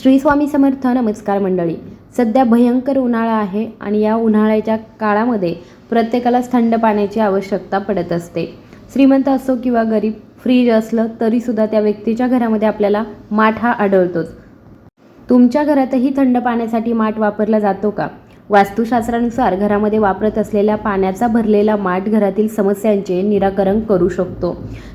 श्री स्वामी समर्थ नमस्कार मंडळी. सध्या भयंकर उन्हाळा आहे आणि या उन्हाळ्याच्या काळामध्ये प्रत्येकालाच थंड पाण्याची आवश्यकता पडत असते. श्रीमंत असो किंवा गरीब फ्रीज असलं तरीसुद्धा त्या व्यक्तीच्या घरामध्ये आपल्याला माठ हा आढळतोच. तुमच्या घरातही थंड पाण्यासाठी माठ वापरला जातो का? वास्तुशास्त्रानुसार घरामध्ये वापरत असलेल्या पाण्याचा भरलेला माठ घरातील समस्यांचे निराकरण करू शकतो.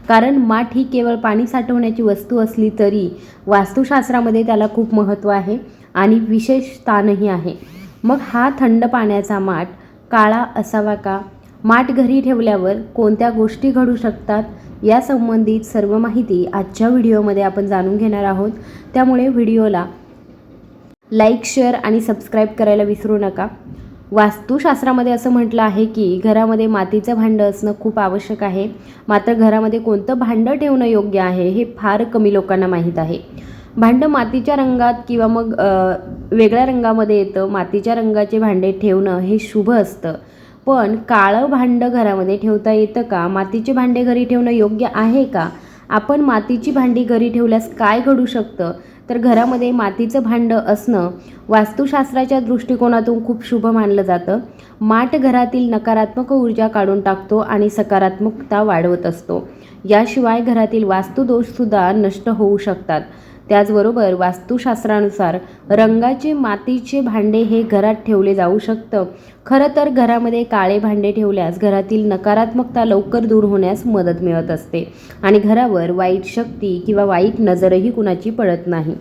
कारण माठ ही केवळ पाणी साठवण्याची वस्तू असली तरी वास्तुशास्त्रामध्ये त्याला खूप महत्त्व आहे आणि विशेष स्थानही आहे. मग हा थंड पाण्याचा माठ काळा असावा का? माठ घरी ठेवल्यावर कोणत्या गोष्टी घडू शकतात? या संबंधित सर्व माहिती आजच्या व्हिडिओमध्ये आपण जाणून घेणार आहोत. त्यामुळे व्हिडिओला लाईक शेअर आणि सबस्क्राईब करायला विसरू नका. वास्तुशास्त्रामध्ये असं म्हटलं आहे की घरामध्ये मातीचं भांडं असणं खूप आवश्यक आहे. मात्र घरामध्ये कोणतं भांडं ठेवणं योग्य आहे हे फार कमी लोकांना माहीत आहे. भांडं मातीच्या रंगात किंवा मग वेगळ्या रंगामध्ये येतं मातीच्या रंगाचे भांडे ठेवणं हे शुभ असतं. पण काळं भांडं घरामध्ये ठेवता येतं का? मातीचे भांडे घरी ठेवणं योग्य आहे का? आपण मातीची भांडी घरी ठेवल्यास काय घडू शकतं? तर घरामध्ये मातीचं भांडं असणं वास्तुशास्त्राच्या दृष्टिकोनातून खूप शुभ मानलं जातं. माठ घरातील नकारात्मक ऊर्जा काढून टाकतो आणि सकारात्मकता वाढवत असतो. याशिवाय घरातील वास्तुदोषसुद्धा नष्ट होऊ शकतात. त्याचबरोबर वास्तुशास्त्रानुसार रंगाचे मातीचे भांडे हे घरात ठेवले जाऊ शकतं. खरं तर घरामध्ये काळे भांडे ठेवल्यास घरातील नकारात्मकता लवकर दूर होण्यास मदत मिळत असते आणि घरावर वाईट शक्ती किंवा वाईट नजरही कुणाची पडत नाही.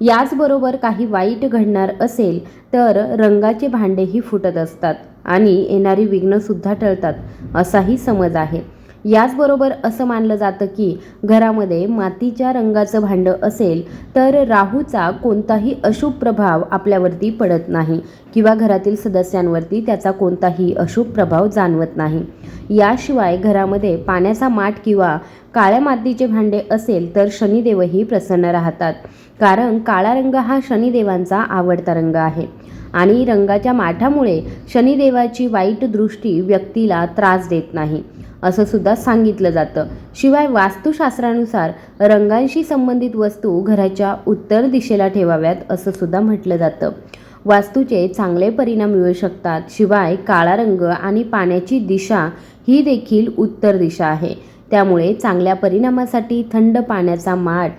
याचबरोबर काही वाईट घडणार असेल तर रंगाचे भांडेही फुटत असतात आणि येणारी विघ्नसुद्धा टळतात असाही समज आहे. याचबरोबर असं मानलं जातं की घरामध्ये मातीच्या रंगाचं भांडं असेल तर राहूचा कोणताही अशुभ प्रभाव आपल्यावरती पडत नाही किंवा घरातील सदस्यांवरती त्याचा कोणताही अशुभ प्रभाव जाणवत नाही. याशिवाय घरामध्ये पाण्याचा माठ किंवा काळ्या मातीचे भांडे असेल तर शनिदेवही प्रसन्न राहतात. कारण काळा रंग हा शनिदेवांचा आवडता रंग आहे. आणि रंगाच्या माठामुळे शनिदेवाची वाईट दृष्टी व्यक्तीला त्रास देत नाही असं सुद्धा सांगितलं जातं. शिवाय वास्तुशास्त्रानुसार रंगांशी संबंधित वस्तू घराच्या उत्तर दिशेला ठेवाव्यात असं सुद्धा म्हटलं जातं. वास्तूचे चांगले परिणाम मिळू शकतात शिवाय काळा रंग आणि पाण्याची दिशा ही देखील उत्तर दिशा आहे. त्यामुळे चांगल्या परिणामासाठी थंड पाण्याचा माठ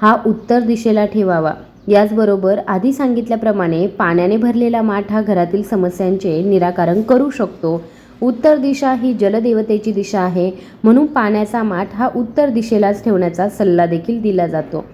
हा उत्तर दिशेला ठेवावा. याचबरोबर आधी सांगितल्याप्रमाणे पाण्याने भरलेला माठ हा घरातील समस्यांचे निराकरण करू शकतो. उत्तर दिशा ही जलदेवतेची दिशा आहे म्हणून पाण्याचा माठ हा उत्तर दिशेलाच ठेवण्याचा सल्ला देखील दिला जातो.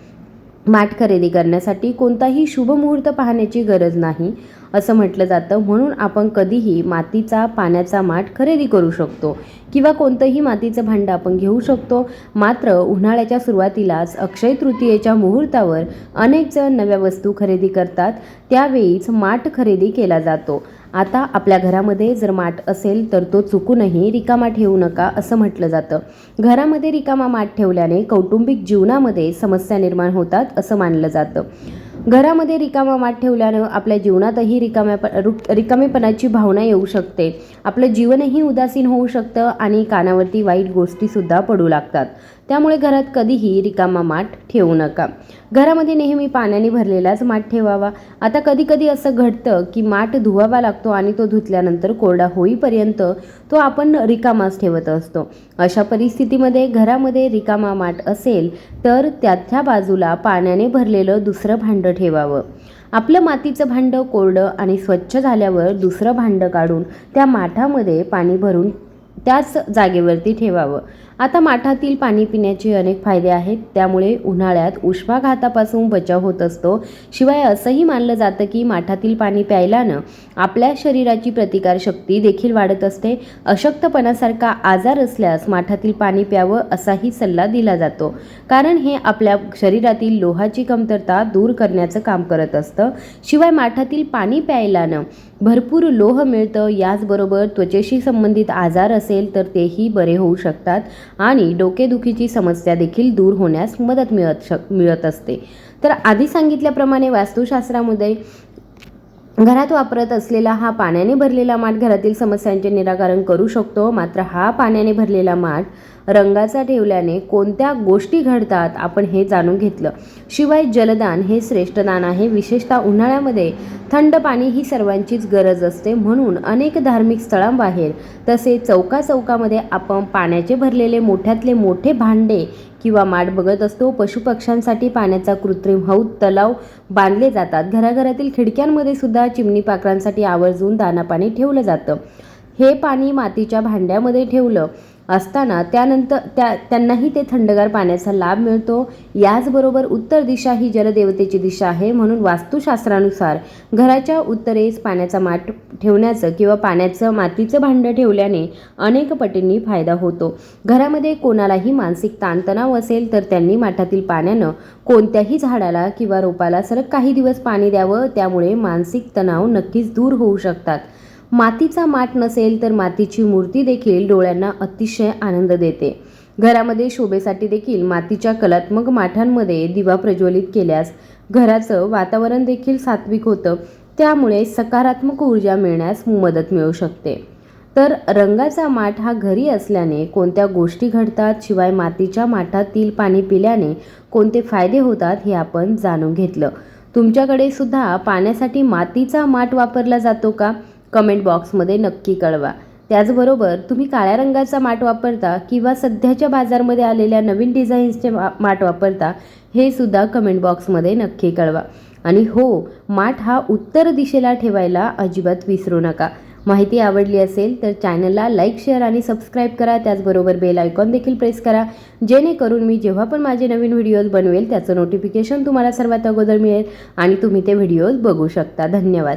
माठ खरेदी करण्यासाठी कोणताही शुभ मुहूर्त पाहण्याची गरज नाही. असं म्हटलं जातं. म्हणून आपण कधीही मातीचा पाण्याचा माठ खरेदी करू शकतो किंवा कोणतंही मातीचं भांडं आपण घेऊ शकतो. मात्र उन्हाळ्याच्या सुरुवातीलाच अक्षय तृतीयेच्या मुहूर्तावर अनेक जण नव्या वस्तू खरेदी करतात. त्यावेळीच माठ खरेदी केला जातो. आता आपल्या घरामध्ये जर माठ असेल तर तो चुकूनही रिकामा ठेवू नका असं म्हटलं जातं. घरामध्ये रिकामा माठ ठेवल्याने कौटुंबिक जीवनामध्ये समस्या निर्माण होतात असं मानलं जातं. घरामध्ये रिकामा माठ ठेवल्यानं आपल्या जीवनातही रिकाम्या रिकामेपणाची भावना येऊ शकते. आपलं जीवनही उदासीन होऊ शकतं आणि कानावरती वाईट गोष्टीसुद्धा पडू लागतात. त्यामुळे घरात कधीही रिकामा माठ ठेवू नका. घरामध्ये नेहमी पाण्याने भरलेलाच माठ ठेवावा. आता कधी कधी असं घडतं की माठ धुवावा लागतो आणि तो धुतल्यानंतर कोरडा होईपर्यंत तो आपण रिकामाच ठेवत असतो. अशा परिस्थितीमध्ये घरामध्ये रिकामा माठ असेल तर त्याच्या बाजूला पाण्याने भरलेलं दुसरं भांडं ठेवावं. आपलं मातीचं भांडं कोरडं आणि स्वच्छ झाल्यावर दुसरं भांडं काढून त्या माठामध्ये पाणी भरून त्याच जागेवरती ठेवावं. आता माठातील पाणी पिण्याचे अनेक फायदे आहेत. त्यामुळे उन्हाळ्यात उष्माघातापासून बचाव होत असतो. शिवाय असंही मानलं जातं की माठातील पाणी प्यायल्यानं आपल्या शरीराची प्रतिकारशक्ती देखील वाढत असते. अशक्तपणासारखा आजार असल्यास माठातील पाणी प्यावं असाही सल्ला दिला जातो. कारण हे आपल्या शरीरातील लोहाची कमतरता दूर करण्याचं काम करत असतं. शिवाय माठातील पाणी प्यायल्यानं भरपूर लोह मिळतं. याचबरोबर त्वचेशी संबंधित आजार असेल तर तेही बरे होऊ शकतात. आणि डोकेदुखीची समस्या देखील दूर होण्यास मदत मिळत शक मिळत असते. तर आधी सांगितल्याप्रमाणे वास्तुशास्त्रामध्ये घरात वापरत असलेला हा पाण्याने भरलेला माठ घरातील समस्यांचे निराकरण करू शकतो. मात्र हा पाण्याने भरलेला माठ रंगाचा ठेवल्याने कोणत्या गोष्टी घडतात आपण हे जाणून घेतलं. शिवाय जलदान हे श्रेष्ठ दान आहे. विशेषतः उन्हाळ्यामध्ये थंड पाणी ही सर्वांचीच गरज असते. म्हणून अनेक धार्मिक स्थळांबाहेर तसेच चौका चौकामध्ये आपण पाण्याचे भरलेले मोठ्यातले मोठे भांडे किंवा माठ बघत असतो पशुपक्ष्यांसाठी पाण्याचा कृत्रिम हौद तलाव बांधले जातात. घराघरातील खिडक्यांमध्ये सुद्धा चिमणी पाखरांसाठी आवर्जून दाना पाणी ठेवलं जातं. हे पाणी मातीच्या भांड्यामध्ये ठेवलं असताना त्यानंतर त्या त्यांनाही ते थंडगार पाण्याचा लाभ मिळतो. याचबरोबर उत्तर दिशा ही जलदेवतेची दिशा आहे म्हणून वास्तुशास्त्रानुसार घराच्या उत्तरेस पाण्याचा माठ ठेवण्याचं किंवा पाण्याचं मातीचं भांडं ठेवल्याने अनेक पटींनी फायदा होतो. घरामध्ये कोणालाही मानसिक ताणतणाव असेल तर त्यांनी माठातील पाण्यानं कोणत्याही झाडाला किंवा रोपाला सलग काही दिवस पाणी द्यावं. त्यामुळे मानसिक तणाव नक्कीच दूर होऊ शकतात. मातीचा माठ नसेल तर मातीची मूर्ती देखील डोळ्यांना अतिशय आनंद देते. घरामध्ये शोभेसाठी देखील मातीच्या कलात्मक माठांमध्ये दिवा प्रज्वलित केल्यास घराचं वातावरण देखील सात्विक होतं. त्यामुळे सकारात्मक ऊर्जा मिळण्यास मदत मिळू शकते. तर रंगाचा माठ हा घरी असल्याने कोणत्या गोष्टी घडतात शिवाय मातीच्या माठातील पाणी पिल्याने कोणते फायदे होतात हे आपण जाणून घेतलं. तुमच्याकडे सुद्धा पाण्यासाठी मातीचा माठ वापरला जातो का? कमेंट बॉक्समध्ये नक्की कळवा. त्याचबरोबर तुम्ही काळ्या रंगाचा माठ वापरता किंवा सध्याच्या बाजारमध्ये आलेल्या नवीन डिझाईन्सचे मा माठ वापरता हे सुद्धा कमेंट बॉक्समध्ये नक्की कळवा. आणि हो माठ हा उत्तर दिशेला ठेवायला अजिबात विसरू नका. माहिती आवडली असेल तर चॅनलला लाईक शेअर आणि सबस्क्राईब करा. त्याचबरोबर बेल आयकॉन देखील प्रेस करा. जेणेकरून मी जेव्हा पण माझे नवीन व्हिडिओज बनवेल त्याचं नोटिफिकेशन तुम्हाला सर्वात अगोदर मिळेल आणि तुम्ही ते व्हिडिओज बघू शकता. धन्यवाद.